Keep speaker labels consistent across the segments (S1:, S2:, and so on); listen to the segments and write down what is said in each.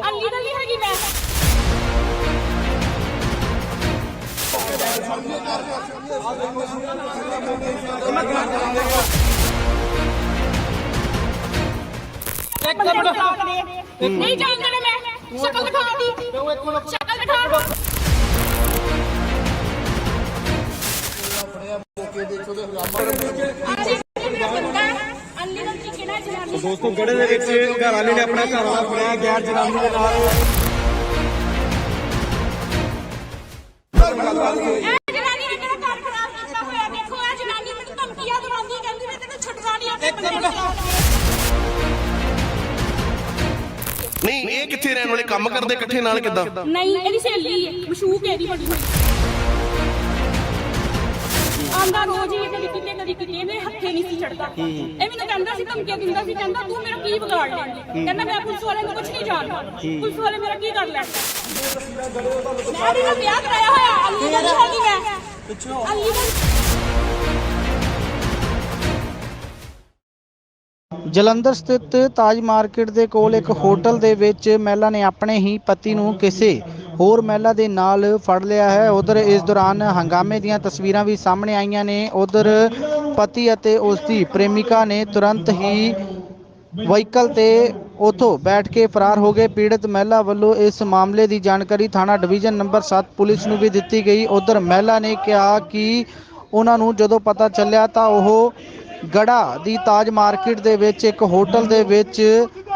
S1: Illegal ਨਹੀਂ ਹੈਗੀ ਮੈਂ। ਨਹੀਂ ਜਾਣਦਾ ਮੈਂ। ਸ਼ਕਲ ਦਿਖਾ ਦੀ। ਸ਼ਕਲ ਦਿਖਾ। ਅਨਲੀਗਲ ਤਰੀਕੇ ਨਾਲ ਜਨਾਨੀ
S2: ਦੋਸਤੋ ਗੜੇ ਦੇ ਵਿੱਚ ਘਰ ਵਾਲੇ ਨੇ ਆਪਣਾ ਘਰ ਵਾਲਾ ਫੜਿਆ ਗੈਰ ਜਨਾਨੀ ਦੇ ਨਾਲ।
S1: ਇਹ ਜਨਾਨੀ ਨੇ ਮੇਰਾ ਘਰ ਖਰਾਬ ਕੀਤਾ ਹੋਇਆ ਦੇਖੋ ਇਹ ਜਨਾਨੀ ਮੈਨੂੰ ਧਮਕੀਆਂ ਦਵਾਉਂਦੀ ਹੈ, ਕਹਿੰਦੀ ਮੈਂ ਤੈਨੂੰ ਛੱਡਣਾ ਨਹੀਂ
S3: ਇਹ ਕਿੱਥੇ ਰਹਿਣ ਵਾਲੇ? ਕੰਮ ਕਰਦੇ ਇਕੱਠੇ ਨਾਲ ਕਿੱਦਾਂ?
S1: ਨਹੀਂ ਇਹਦੀ ਸਹੇਲੀ ਹੈ ਮਸ਼ੂਕ ਹੈ ਇਹਦੀ ਬੜੀ ਹੋਈ ਆਂਦਾ ਰੋਜ਼ ਹੀ ਇਹ ਕਦੀ ਕਿਤੇ ਕਿਤੇ ਮੇਰੇ ਹੱਥੇ ਨਹੀਂ ਸੀ ਚੜਦਾ। ਇਹ ਮੈਨੂੰ ਕਹਿੰਦਾ ਸੀ ਧਮਕੀਆਂ ਦਿੰਦਾ ਸੀ ਕਹਿੰਦਾ ਤੂੰ ਮੇਰਾ ਕੀ ਵਿਗਾੜ ਲੈਂਦੀ ਕਹਿੰਦਾ ਮੈਂ ਪੁਲਿਸ ਵਾਲਿਆਂ ਨੂੰ ਕੁਝ ਨਹੀਂ ਜਾਣਦਾ। ਪੁਲਿਸ ਵਾਲੇ ਮੇਰਾ ਕੀ ਕਰ ਲੈਣਗੇ? ਮੈਂ ਵੀ ਵਿਆਹ ਕਰਾਇਆ ਹੋਇਆ ਅਲੀਗਲ ਨਹੀਂ ਹੈਗੀ ਮੈਂ। ਅਲੀਗਲ
S4: ਜਲੰਧਰ ਸਥਿਤ ਤਾਜ ਮਾਰਕੀਟ ਦੇ ਕੋਲ ਇੱਕ ਹੋਟਲ ਦੇ ਵਿੱਚ ਮਹਿਲਾ ਨੇ ਆਪਣੇ ਹੀ ਪਤੀ ਨੂੰ ਕਿਸੇ ਹੋਰ ਮਹਿਲਾ ਦੇ ਨਾਲ ਫੜ ਲਿਆ ਹੈ। ਉਧਰ ਇਸ ਦੌਰਾਨ ਹੰਗਾਮੇ ਦੀਆਂ ਤਸਵੀਰਾਂ ਵੀ ਸਾਹਮਣੇ ਆਈਆਂ ਨੇ। ਉਧਰ ਪਤੀ ਅਤੇ ਉਸ ਦੀ ਪ੍ਰੇਮਿਕਾ ਨੇ ਤੁਰੰਤ ਹੀ ਵਹੀਕਲ ਤੇ ਉਥੋਂ ਬੈਠ ਕੇ ਫਰਾਰ ਹੋ ਗਏ। ਪੀੜਤ ਮਹਿਲਾ ਵੱਲੋਂ ਇਸ ਮਾਮਲੇ ਦੀ ਜਾਣਕਾਰੀ ਥਾਣਾ ਡਿਵੀਜ਼ਨ ਨੰਬਰ 7 ਪੁਲਿਸ ਨੂੰ ਵੀ ਦਿੱਤੀ ਗਈ। ਉਧਰ ਮਹਿਲਾ ਨੇ ਕਿਹਾ ਕਿ ਉਹਨਾਂ ਨੂੰ ਜਦੋਂ ਪਤਾ ਚੱਲਿਆ ਤਾਂ ਉਹ ਗੜਾ ਦੀ ਤਾਜ ਮਾਰਕੀਟ ਦੇ ਵਿੱਚ ਇੱਕ ਹੋਟਲ ਦੇ ਵਿੱਚ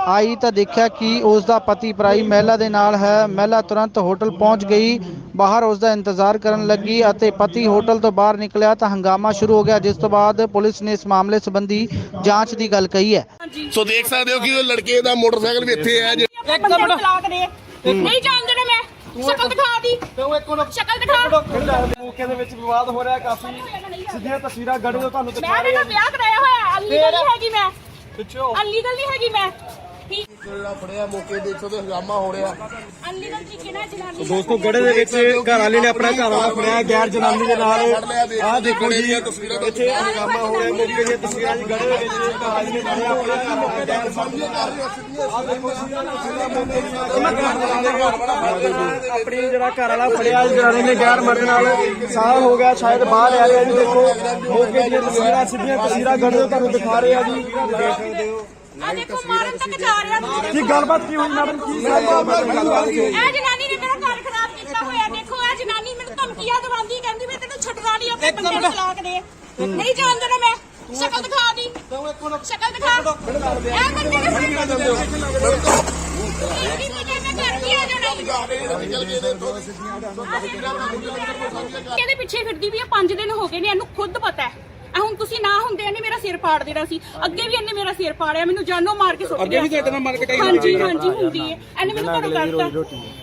S4: ਆਈ ਤਾਂ ਦੇਖਿਆ ਕਿ ਉਸ ਦਾ ਪਤੀ ਪਰਾਈ ਮਹਿਲਾ ਦੇ ਨਾਲ ਹੈ। ਮਹਿਲਾ ਤੁਰੰਤ ਹੋਟਲ ਪਹੁੰਚ ਗਈ। ਬਾਹਰ ਉਸ ਦਾ ਇੰਤਜ਼ਾਰ ਕਰਨ ਲੱਗੀ ਅਤੇ ਪਤੀ ਹੋਟਲ ਤੋਂ ਬਾਹਰ ਨਿਕਲਿਆ ਤਾਂ ਹੰਗਾਮਾ ਸ਼ੁਰੂ ਹੋ ਗਿਆ ਜਿਸ ਤੋਂ ਬਾਅਦ ਪੁਲਿਸ ਨੇ ਇਸ ਮਾਮਲੇ ਸੰਬੰਧੀ ਜਾਂਚ ਦੀ ਗੱਲ ਕਹੀ ਹੈ।
S3: ਸੋ ਦੇਖ ਸਕਦੇ ਹੋ ਕਿ ਉਹ ਲੜਕੇ ਦਾ ਮੋਟਰਸਾਈਕਲ ਵੀ ਇੱਥੇ ਹੈ
S1: ਇੱਕ ਮਿੰਟ ਤਲਾਕ ਦੇ ਨਹੀਂ ਜਾਣਦਾ ਨਾ ਮੈਂ। ਸ਼ਕਲ ਦਿਖਾ ਦੀ। ਸ਼ਕਲ ਦਿਖਾ।
S2: ਮੌਕੇ ਦੇ ਵਿੱਚ ਵਿਵਾਦ ਹੋ ਰਿਹਾ ਕਾਫੀ। ਸਿੱਧੀਆਂ ਤਸਵੀਰਾਂ ਗੜੇ ਤੁਹਾਨੂੰ ਦਿਖਾ
S1: ਮੈਂ ਤਾਂ ਵਿਆਹ ਕਰਾਇਆ ਹੋਇਆ। ਅਲੀਗਲ ਨਹੀਂ ਹੈਗੀ ਮੈਂ।
S2: ਪਿੱਛੋਂ
S1: ਅਲੀਗਲ ਨਹੀਂ ਹੈਗੀ ਮੈਂ।
S3: ਜਿਹੜਾ ਫੜਿਆ ਮੌਕੇ ਦੇ ਇੱਥੋਂ ਤੇ ਹੰਗਾਮਾ ਹੋ ਰਿਹਾ।
S1: ਅਲੀਗਲ ਤਰੀਕੇ ਨਾਲ ਜਨਾਨੀ
S2: ਦੋਸਤੋ ਗੜੇ ਦੇ ਵਿੱਚ ਘਰ ਵਾਲੇ ਨੇ ਆਪਣਾ ਘਰ ਵਾਲਾ ਫੜਿਆ ਗੈਰ ਜਨਾਨੀ ਦੇ ਨਾਲ। ਆਹ ਦੇਖੋ ਜੀ ਇੱਥੇ ਹੰਗਾਮਾ ਹੋ ਰਿਹਾ ਮੌਕੇ ਦੀਆਂ ਤਸਵੀਰਾਂ ਜੀ ਗੜੇ ਦੇ ਵਿੱਚ ਘਰ ਵਾਲੇ ਨੇ ਫੜਿਆ ਆਪਣਾ ਘਰ ਵਾਲਾ ਗੈਰ ਆਪਣੀ ਜਿਹੜਾ ਘਰ ਵਾਲਾ ਫੜਿਆ ਜੀ ਜਨਾਨੀ ਨੇ ਗੈਰ ਮਰਦ ਨਾਲ ਸਾਹ ਹੋ ਗਿਆ ਸ਼ਾਇਦ ਬਾਹਰ ਆ ਗਿਆ ਜੀ ਦੇਖੋ। ਮੌਕੇ ਦੀਆਂ ਤਸਵੀਰਾਂ ਸਿੱਧੀਆਂ ਤਸਵੀਰਾਂ ਗੜੇ ਤੋਂ ਤੁਹਾਨੂੰ ਦਿਖਾ ਰਹੇ ਆ ਜੀ। ਦੇਖ ਸਕਦੇ ਹੋ
S1: ਆ ਦੇਖੋ ਮਾਰਨ ਤੱਕ ਜਾ ਰਿਹਾ ਤੁਸੀਂ
S2: ਕੀ ਗੱਲਬਾਤ ਕੀ ਹੋਈ ਮੈਡਮ ਕੀ ਗੱਲਬਾਤ
S1: ਇਹ ਜਨਾਨੀ ਨੇ ਮੇਰਾ ਘਰ ਖਰਾਬ ਕੀਤਾ ਹੋਇਆ ਦੇਖੋ ਇਹ ਜਨਾਨੀ ਮੈਨੂੰ ਧਮਕੀਆਂ ਦਵਾਉਂਦੀ ਕਹਿੰਦੀ ਮੈਂ ਤੈਨੂੰ ਛੱਡਣਾ ਨਹੀਂ ਆਪਣੇ ਬੰਦੇ ਨੂੰ ਤਲਾਕ ਦੇ ਨਹੀਂ ਜਾਣਦਾ ਨਾ ਮੈਂ ਸ਼ਕਲ ਦਿਖਾ ਦੀ ਸ਼ਕਲ ਦਿਖਾ ਇਹ ਬੰਦੇ ਨੇ ਮੈਂ ਘਰ ਕੀ ਆ ਜਾਣਾ ਇਹਦੇ ਪਿੱਛੇ ਫਿਰਦੀ ਵੀ ਆ 5 ਦਿਨ ਹੋ ਗਏ ਨੇ ਇਹਨੂੰ ਖੁਦ ਪਤਾ ਹੈ ਆ ਹੁਣ ਤੁਸੀਂ ਨਾ ਹੁੰਦੇ ਇਹਨੇ ਮੇਰਾ ਸਿਰ ਪਾੜ ਦੇਣਾ ਸੀ। ਅੱਗੇ ਵੀ ਇਹਨੇ ਮੇਰਾ ਸਿਰ ਪਾੜਿਆ ਮੈਨੂੰ ਜਾਨੋਂ ਮਾਰ ਕੇ ਸੁੱਟ ਗਿਆ ਅੱਗੇ ਵੀ ਤੁਹਾਡੇ ਨਾਲ ਮਾਰ ਕਟਾਈ ਹਾਂਜੀ ਹਾਂਜੀ ਹੁੰਦੀ ਹੈ। ਇਹਨੇ ਮੈਨੂੰ ਘਰੋਂ ਕੱਢਤਾ।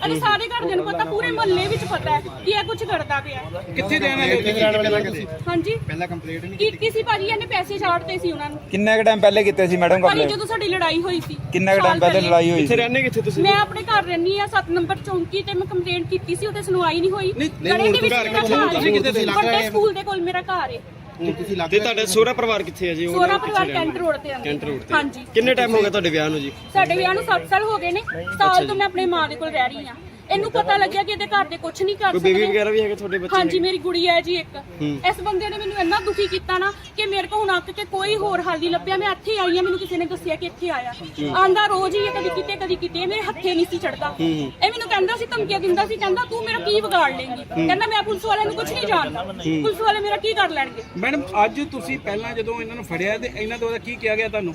S1: ਇਹਨੇ ਸਾਰੇ ਘਰ ਨੂੰ ਪਤਾ ਪੂਰੇ ਮੁਹੱਲੇ ਵਿੱਚ ਪਤਾ ਹੈ ਕਿ ਇਹ ਕੁਝ ਕਰਦਾ ਪਿਆ ਹੈ।
S2: ਕਿੱਥੇ ਜਾਣਾ ਹੈ?
S1: ਹਾਂਜੀ। ਪਹਿਲਾਂ ਕੰਪਲੀਟ ਨਹੀਂ ਕੀਤੀ। ਸੀ ਭਾਜੀ? ਇਹਨੇ ਪੈਸੇ ਛਾੜਤੇ ਸੀ ਉਹਨਾਂ ਨੂੰ।
S5: ਕਿੰਨਾ ਕੁ ਟਾਈਮ ਪਹਿਲੇ ਕੀਤੇ ਸੀ ਮੈਡਮ
S1: ਭਾਜੀ
S5: ਕੰਪਲੇਂਟ
S1: ਜਦੋਂ ਸਾਡੀ ਲੜਾਈ ਹੋਈ ਸੀ।
S5: ਕਿੰਨਾ ਕੁ ਟਾਈਮ
S1: ਸਾਲ
S5: ਪਹਿਲੇ ਲੜਾਈ ਹੋਈ
S2: ਕਿੱਥੇ
S5: ਸੀ?
S2: ਰਹਿੰਦੇ ਕਿੱਥੇ ਤੁਸੀਂ?
S1: ਮੈਂ ਆਪਣੇ ਘਰ ਰਹਿਣੀ ਆ 7 ਨੰਬਰ ਚੌਂਕੀ ਤੇ ਮੈਂ ਕੰਪਲੇਂਟ ਕੀਤੀ ਸੀ ਉਹਦੇ ਸੁਣਵਾਈ ਨਹੀਂ ਹੋਈ। ਦੇ
S2: ਤੁਸੀਂ ਕਿੱਥੇ ਸੀ?
S1: ਵੱਡੇ ਸਕੂਲ ਦੇ ਕੋਲ ਮੇਰਾ ਘਰ ਹੈ।
S2: ਤੇ ਤੁਹਾਡਾ ਸੋਹਰਾ ਪਰਿਵਾਰ ਕਿੱਥੇ ਹੈ ਜੀ? ਉਹ
S1: ਸੋਹਰਾ ਪਰਿਵਾਰ ਕੈਂਟ ਰੋਡ ਤੇ ਆਂਦੇ
S2: ਕੈਂਟ ਰੋਡ ਤੇ।
S1: ਹਾਂਜੀ।
S2: ਕਿੰਨੇ ਟਾਈਮ ਹੋ ਗਿਆ ਤੁਹਾਡੇ ਵਿਆਹ ਨੂੰ ਜੀ?
S1: ਸਾਡੇ ਵਿਆਹ ਨੂੰ 7 ਸਾਲ ਹੋ ਗਏ ਨੇ। ਸਾਲ ਤੋਂ ਮੈਂ ਆਪਣੀ ਮਾਂ ਦੇ ਕੋਲ ਰਹਿ ਰਹੀ ਆ ਇਹਨੂੰ ਪਤਾ ਲੱਗਿਆ ਕਿ ਇਹਦੇ ਘਰ ਦੇ ਕੁਝ ਨਹੀਂ ਕਰ
S2: ਕੋਈ ਬੇਬੀ
S1: ਸਕਦੇ।
S2: ਵਗੈਰਾ ਵੀ ਹੈਗੇ ਤੁਹਾਡੇ ਬੱਚੇ
S1: ਹਾਂਜੀ ਮੇਰੀ ਗੁੜੀ ਹੈ ਜੀ ਇੱਕ। ਇਸ ਬੰਦੇ ਨੇ ਮੈਨੂੰ ਇੰਨਾ ਦੁਖੀ ਕੀਤਾ ਨਾ ਕਿ ਮੇਰੇ ਕੋਲ ਹੁਣ ਅੱਕ ਕੇ ਕੋਈ ਹੋਰ ਹੱਲ ਨਹੀਂ ਲੱਭਿਆ। ਮੈਂ ਇੱਥੇ ਆਈ ਆ ਮੈਨੂੰ ਕਿਸੇ ਨੇ ਦੱਸਿਆ ਕਿ ਇੱਥੇ ਆਇਆ। ਆਂਦਾ ਰੋਜ਼ ਹੀ ਇਹ ਕਦੀ ਕਿਤੇ ਕਦੀ ਕਿਤੇ। ਮੇਰੇ ਹੱਥੇ ਨਹੀਂ ਸੀ ਚੜਦਾ। ਇਹ ਮੈਨੂੰ ਕਹਿੰਦਾ ਸੀ ਧਮਕੀਆਂ ਦਿੰਦਾ ਸੀ ਕਹਿੰਦਾ ਤੂੰ ਮੇਰਾ ਕੀ ਵਿਗਾੜ ਲੇਂਗੀ ਕਹਿੰਦਾ ਮੈਂ ਪੁਲਿਸ ਵਾਲਿਆਂ ਨੂੰ ਕੁਝ ਨਹੀਂ ਜਾਣਦਾ। ਪੁਲਿਸ ਵਾਲੇ ਮੇਰਾ ਕੀ ਕਰ ਲੈਣਗੇ?
S6: ਮੈਡਮ ਅੱਜ ਤੁਸੀਂ ਪਹਿਲਾਂ ਜਦੋਂ ਇਹਨਾਂ ਨੂੰ ਫੜਿਆ ਤੇ ਇਹਨਾਂ ਤੋਂ ਉਹਦਾ ਕੀ ਕਿਹਾ ਗਿਆ ਤੁਹਾਨੂੰ?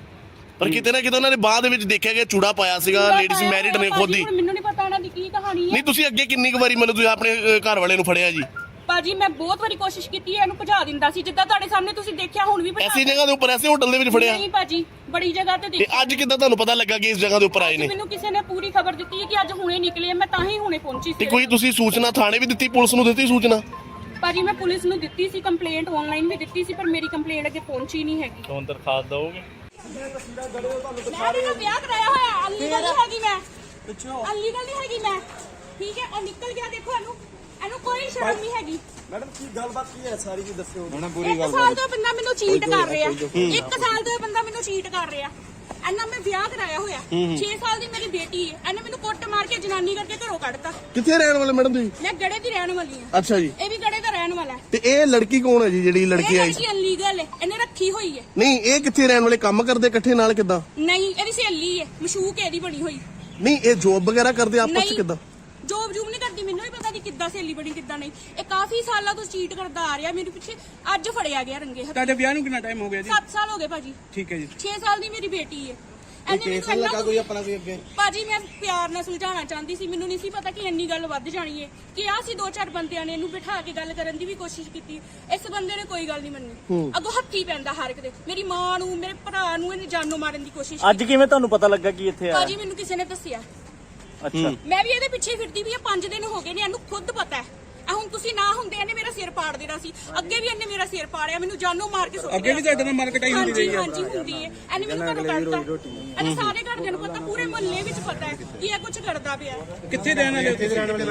S3: ਪਰ ਕਿਤੇ ਨਾ ਕਿਤੇ ਉਹਨਾਂ ਨੇ ਬਾਹ ਦੇ ਵਿੱਚ ਦੇਖਿਆ ਗਿਆ ਚੂੜਾ ਪਾਇਆ ਸੀਗਾ ਲੇਡੀਜ਼ ਮੈਰਿਡ ਨੇ ਖੁਦ ਹੀ।
S1: ਮੈਨੂੰ ਨਹੀਂ ਪਤਾ ਇਹਨਾਂ ਦੀ ਕੀ ਕਹਾਣੀ ਹੈ।
S3: ਨਹੀਂ ਤੁਸੀਂ ਅੱਗੇ ਕਿੰਨੀ ਕੁ ਵਾਰੀ ਮੈਨੂੰ ਤੁਸੀਂ ਆਪਣੇ ਘਰ ਵਾਲੇ ਨੂੰ ਫੜਿਆ ਜੀ।
S1: ਭਾਜੀ ਮੈਂ ਬਹੁਤ ਵਾਰੀ ਕੋਸ਼ਿਸ਼ ਕੀਤੀ ਹੈ ਇਹਨੂੰ ਭਜਾ ਦਿੰਦਾ ਸੀ। ਜਿੱਦਾਂ ਤੁਹਾਡੇ ਸਾਹਮਣੇ ਤੁਸੀਂ ਦੇਖਿਆ ਹੁਣ ਵੀ ਭਜਾ
S3: ਐਸੀ ਜਗ੍ਹਾ ਦੇ ਉੱਪਰ ਐਸੇ ਹੋਟਲ ਦੇ ਵਿੱਚ ਫੜਿਆ।
S1: ਨਹੀਂ ਭਾਜੀ ਬੜੀ ਜਗ੍ਹਾ ਤੇ
S3: ਤੇ
S1: ਦੇਖਿਆ।
S3: ਅੱਜ ਕਿੱਦਾਂ ਤੁਹਾਨੂੰ ਪਤਾ ਲੱਗਾ ਕਿ ਇਸ ਜਗ੍ਹਾ ਦੇ ਉੱਪਰ ਆਏ ਨੇ?
S1: ਮੈਨੂੰ ਕਿਸੇ ਨੇ ਪੂਰੀ ਖਬਰ ਦਿੱਤੀ ਹੈ ਕਿ ਅੱਜ ਹੁਣੇ ਨਿਕਲੇ ਆ, ਮੈਂ ਤਾਂ ਹੀ ਹੁਣੇ ਪਹੁੰਚੀ
S3: ਤੇ
S1: ਸੀ।
S3: ਕੋਈ ਤੁਸੀਂ ਸੂਚਨਾ ਥਾਣੇ ਵੀ ਦਿੱਤੀ ਪੁਲਿਸ ਨੂੰ ਦਿੱਤੀ ਸੂਚਨਾ?
S1: ਭਾਜੀ ਮੈਂ ਪੁਲਿਸ ਨੂੰ ਦਿੱਤੀ ਸੀ ਕੰਪਲੇਂਟ ਆਨਲਾਈਨ ਵੀ ਦਿੱਤੀ ਸੀ ਪਰ ਮੇਰੀ ਕੰਪਲੇਂਟ ਅੱਗੇ ਪਹੁੰਚੀ ਨਹੀਂ ਹੈਗੀ।
S7: ਹੁਣ ਦਰਖਾਸਤ ਦਓਗੇ
S1: ਮੈਂ ਇਹਦਾ ਵਿਆਹ ਕਰਾਇਆ ਹੋਇਆ ਅਨਲੀਗਲ ਨਹੀਂ ਹੈਗੀ ਮੈਂ। ਅਨਲੀਗਲ ਨਹੀਂ ਹੈਗੀ ਮੈਂ। ਠੀਕ ਹੈ ਉਹ ਨਿਕਲ ਗਿਆ ਦੇਖੋ ਇਹਨੂੰ। ਇਹਨੂੰ ਕੋਈ ਸ਼ਰਮ ਨਹੀਂ ਹੈਗੀ।
S2: ਮੈਡਮ ਕੀ ਗੱਲਬਾਤ ਕੀ ਹੈ? ਸਾਰੀ ਜੀ ਦੱਸਿਓ।
S1: ਇੱਕ ਸਾਲ ਤੋਂ ਇਹ ਬੰਦਾ ਮੈਨੂੰ ਚੀਟ ਕਰ ਰਿਹਾ। ਇੱਕ ਸਾਲ ਤੋਂ ਇਹ ਬੰਦਾ ਮੈਨੂੰ ਚੀਟ ਕਰ ਰਿਹਾ। ਇਹਨਾਂ ਮੈਂ ਵਿਆਹ ਕਰਾਇਆ ਹੋਇਆ। 6 ਸਾਲ ਦੀ ਮੇਰੀ ਬੇਟੀ ਹੈ। ਇਹਨੇ ਮੈਨੂੰ ਕੁੱਟ ਮਾਰ ਕੇ ਜਨਾਨੀ ਕਰਕੇ ਘਰੋਂ ਕੱਢਤਾ।
S3: ਕਿੱਥੇ ਰਹਿਣ ਵਾਲੇ ਮੈਡਮ ਤੁਸੀਂ?
S1: ਮੈਂ ਗੜੇ ਦੀ ਰਹਿਣ ਵਾਲੀ ਹਾਂ।
S3: ਅੱਛਾ ਜੀ।
S1: ਇਹ ਰਹਿਣ ਵਾਲਾ ਹੈ।
S3: ਤੇ ਇਹ ਲੜਕੀ ਕੌਣ ਹੈ ਜੀ ਜਿਹੜੀ ਲੜਕੀ
S1: ਇਹ
S3: ਆਈ?
S1: ਲੜਕੀ ਅਨਲੀਗਲ ਹੈ ਇਹਨੇ ਰੱਖੀ ਹੋਈ ਹੈ।
S3: ਨਹੀਂ ਇਹ ਕਿੱਥੇ ਰਹਿਣ ਵਾਲੇ ਕੰਮ ਕਰਦੇ ਇਕੱਠੇ ਨਾਲ ਕਿੱਦਾਂ?
S1: ਨਹੀਂ ਇਹਦੀ ਸਹੇਲੀ ਹੈ ਮਸ਼ੂਕ ਇਹਦੀ ਬਣੀ ਹੋਈ।
S3: ਨਹੀਂ ਇਹ ਜੋਬ ਵਗੈਰਾ ਕਰਦੇ ਆਪਸ ਚ
S1: ਨਹੀਂ
S3: ਕਿੱਦਾਂ?
S1: ਜੋਬ ਜੂਬ ਨਹੀਂ ਕਰਦੀ ਮੈਨੂੰ ਵੀ ਪਤਾ ਨਹੀਂ ਕਿੱਦਾਂ ਸਹੇਲੀ ਬਣੀ ਕਿੱਦਾਂ ਨਹੀਂ। ਇਹ ਕਾਫੀ ਸਾਲਾਂ ਤੋਂ ਚੀਟ ਕਰਦਾ ਆ ਰਿਹਾ ਮੇਰੇ ਪਿੱਛੇ ਅੱਜ ਫੜਿਆ ਗਿਆ ਰੰਗੇ ਹੱਥ।
S6: ਤੁਹਾਡੇ ਵਿਆਹ ਨੂੰ ਕਿੰਨਾ ਟਾਈਮ ਹੋ ਗਿਆ ਜੀ?
S1: 7 ਸਾਲ ਹੋ ਗਏ ਭਾਜੀ।
S6: ਠੀਕ ਹੈ ਜੀ।
S1: 6 ਸਾਲ ਦੀ ਮੇਰੀ ਬੇਟੀ ਹੈ। ਇਹਨੇ ਮੈਨੂੰ ਇੰਨਾ
S2: ਕੋਈ ਆਪਣਾ ਕੋਈ ਅੱਗੇ?
S1: ਭਾਜੀ ਮੈਂ ਪਿਆਰ ਨਾਲ ਸੁਲਝਾਉਣਾ ਚਾਹੁੰਦੀ ਸੀ। ਮੈਨੂੰ ਨਹੀਂ ਸੀ ਪਤਾ ਕਿ ਇੰਨੀ ਗੱਲ ਵੱਧ ਜਾਣੀ ਹੈ ਕਿ ਆ ਸੀ ਦੋ ਚਾਰ ਬੰਦਿਆਂ ਨੇ ਇਹਨੂੰ ਬਿਠਾ ਕੇ ਗੱਲ ਕਰਨ ਦੀ ਵੀ ਕੋਸ਼ਿਸ਼ ਕੀਤੀ। ਇਸ ਬੰਦੇ ਨੇ ਕੋਈ ਗੱਲ ਨਹੀਂ ਮੰਨੀ। ਅੱਗੋਂ ਹੱਥੀ ਪੈਂਦਾ ਹਰ ਇੱਕ ਦੇ। ਮੇਰੀ ਮਾਂ ਨੂੰ ਮੇਰੇ ਭਰਾ ਨੂੰ ਇਹਨੇ ਜਾਨੋਂ ਮਾਰਨ ਦੀ ਕੋਸ਼ਿਸ਼
S7: ਅੱਜ ਕਿਵੇਂ ਤੁਹਾਨੂੰ ਪਤਾ ਲੱਗਾ ਕਿ ਇੱਥੇ ਆਇਆ?
S1: ਭਾਜੀ ਮੈਨੂੰ ਕਿਸੇ ਨੇ ਦੱਸਿਆ।
S7: ਅੱਛਾ।
S1: ਮੈਂ ਵੀ ਇਹਦੇ ਪਿੱਛੇ ਫਿਰਦੀ ਵੀ ਆ। 5 ਦਿਨ ਹੋ ਗਏ ਨੇ ਇਹਨੂੰ ਖੁਦ ਪਤਾ ਹੈ। ਆ ਹੁਣ ਤੁਸੀਂ ਨਾ ਹੁੰਦੇ ਇਹਨੇ ਮੇਰਾ ਸਿਰ ਪਾੜ ਦੇਣਾ ਸੀ। ਅੱਗੇ ਵੀ ਇਹਨੇ ਮੇਰਾ ਸਿਰ ਪਾੜਿਆ ਮੈਨੂੰ ਜਾਨੋਂ ਮਾਰ ਕੇ ਸੁੱਟ
S6: ਅੱਗੇ ਵੀ ਤੁਹਾਡੇ ਨਾਲ ਮਾਰਕਟਾਈ ਹੁੰਦੀ ਰਹੀ
S1: ਹਾਂਜੀ
S6: ਹੈ
S1: ਹਾਂਜੀ ਹੁੰਦੀ ਹੈ ਇਹਨੇ ਮੈਨੂੰ ਘਰੋਂ ਕੱਢਤਾ ਇਹਨੇ ਸਾਰੇ ਘਰਦਿਆਂ ਨੂੰ ਪਤਾ ਪੂਰੇ ਮੁਹੱਲੇ ਵਿੱਚ ਪਤਾ ਹੈ ਕਿ ਇਹ ਕੁਝ ਕਰਦਾ ਪਿਆ ਹੈ।
S6: ਕਿੱਥੇ ਰਹਿਣ ਵਾਲੇ ਹੋ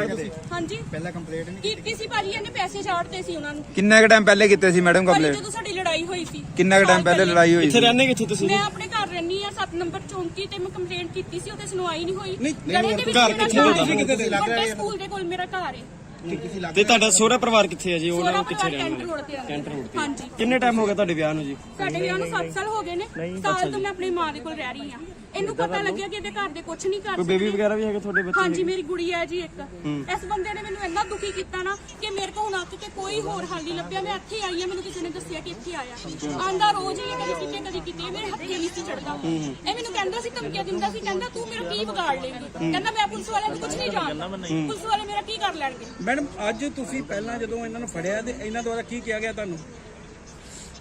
S6: ਤੁਸੀਂ?
S1: ਹਾਂਜੀ। ਪਹਿਲਾਂ ਕੰਪਲੇਂਟ ਨਹੀਂ ਕੀਤੀ? ਸੀ ਭਾਜੀ ਇਹਨੇ ਪੈਸੇ ਛਾੜਤੇ ਸੀ ਉਹਨਾਂ ਨੂੰ।
S5: ਕਿੰਨਾ ਕੁ ਟਾਈਮ ਪਹਿਲੇ ਕੀਤੇ ਸੀ ਮੈਡਮ
S1: ਭਾਜੀ
S5: ਕੰਪਲੇਂਟ
S1: ਜਦੋਂ ਸਾਡੀ ਲੜਾਈ ਹੋਈ ਸੀ।
S5: ਕਿੰਨਾ ਕੁ ਟਾਈਮ ਪਹਿਲੇ ਲੜਾਈ ਹੋਈ ਸੀ?
S2: ਰਹਿੰਦੇ ਕਿੱਥੇ ਤੁਸੀਂ?
S1: ਮੈਂ ਆਪਣੇ ਘਰ ਰਹਿਣੀ ਆ 7 ਨੰਬਰ ਚੌਂਕੀ ਤੇ ਮੈਂ ਕੰਪਲੇਂਟ ਕੀਤੀ ਸੀ ਉਹਤੇ ਸੁਣਵਾਈ ਨਹੀਂ ਹੋਈ।
S6: ਨਹੀਂ,
S1: ਦੇ ਵਿੱਚ
S2: ਘਰ
S1: ਮੇਰਾ
S2: ਕਿੱਥੇ
S1: ਘਰ? ਹੈ।
S6: ਕਿੱਥੇ ਲੱਗ
S1: ਵੱਡੇ ਸਕੂਲ ਦੇ ਕੋਲ ਮੇਰਾ ਘਰ ਹੈ।
S2: ਤੇ ਤੁਹਾਡਾ ਸਹੁਰਾ ਪਰਿਵਾਰ ਕਿੱਥੇ ਹੈ ਜੀ? ਉਹਨਾਂ ਨੂੰ ਕਿੱਥੇ
S1: ਪਰਿਵਾਰ
S2: ਰਹਿਣ
S1: ਕੈਂਟ ਰੋਡ ਤੇ ਹਾਂਜੀ।
S2: ਕਿੰਨੇ ਟਾਈਮ ਹੋ ਗਿਆ ਤੁਹਾਡੇ ਵਿਆਹ ਨੂੰ ਜੀ?
S1: ਸਾਡੇ ਵਿਆਹ ਨੂੰ 7 ਸਾਲ ਹੋ ਗਏ ਨੇ। ਸਾਲ ਤੋਂ ਮੈਂ ਆਪਣੀ ਮਾਂ ਦੇ ਕੋਲ ਰਹਿ ਰਹੀ ਹਾਂ। ਇਹਨੂੰ ਪਤਾ ਲੱਗਿਆ ਕਿ ਇਹਦੇ ਘਰ ਦੇ ਕੁਝ ਨਹੀਂ ਕਰ
S2: ਕੋਈ
S1: ਸਕਦੇ।
S2: ਬੇਬੀ ਵਗੈਰਾ ਵੀ ਹੈਗੇ ਤੁਹਾਡੇ ਬੱਚੇ
S1: ਹਾਂਜੀ ਮੇਰੀ ਗੁੜੀ ਹੈ ਜੀ ਇੱਕ। ਇਸ ਬੰਦੇ ਨੇ ਮੈਨੂੰ ਇੰਨਾ ਦੁਖੀ ਕੀਤਾ ਨਾ ਕਿ ਮੇਰੇ ਕੋਲ ਹੁਣ ਅੱਕ ਕੇ ਕੋਈ ਹੋਰ ਹੱਲ ਨਹੀਂ ਲੱਭਿਆ। ਮੈਂ ਇੱਥੇ ਆਈ ਹਾਂ ਮੈਨੂੰ ਕਿਸੇ ਨੇ ਦੱਸਿਆ ਕਿ ਇੱਥੇ ਆਇਆ। ਆਂਦਾ ਰੋਜ਼ ਹੀ ਇਹ ਕਦੀ ਕਿਤੇ ਕਦੀ ਕਿਤੇ ਮੇਰੇ ਹੱਥੇ ਨਹੀਂ ਸੀ ਚੜਦਾ। ਇਹ ਮੈਨੂੰ ਕਹਿੰਦਾ ਸੀ ਧਮਕੀਆਂ ਦਿੰਦਾ ਸੀ ਕਹਿੰਦਾ ਤੂੰ ਮੇਰਾ ਕੀ ਵਿਗਾੜ ਲੇਂਗੀ? ਕਹਿੰਦਾ ਮੈਂ ਪੁਲਿਸ ਵਾਲਿਆਂ ਨੂੰ ਕੁਝ ਨਹੀਂ ਜਾਣਦਾ। ਪੁਲਿਸ ਵਾਲੇ ਮੇਰਾ ਕੀ ਕਰ ਲੈਣਗੇ?
S6: ਮੈਡਮ ਅੱਜ ਤੁਸੀਂ ਪਹਿਲਾਂ ਜਦੋਂ ਇਹਨਾਂ ਨੂੰ ਫੜਿਆ ਤੇ ਇਹਨਾਂ ਦੁਆਰਾ ਕੀ ਕਿਹਾ ਗਿਆ ਤੁਹਾਨੂੰ?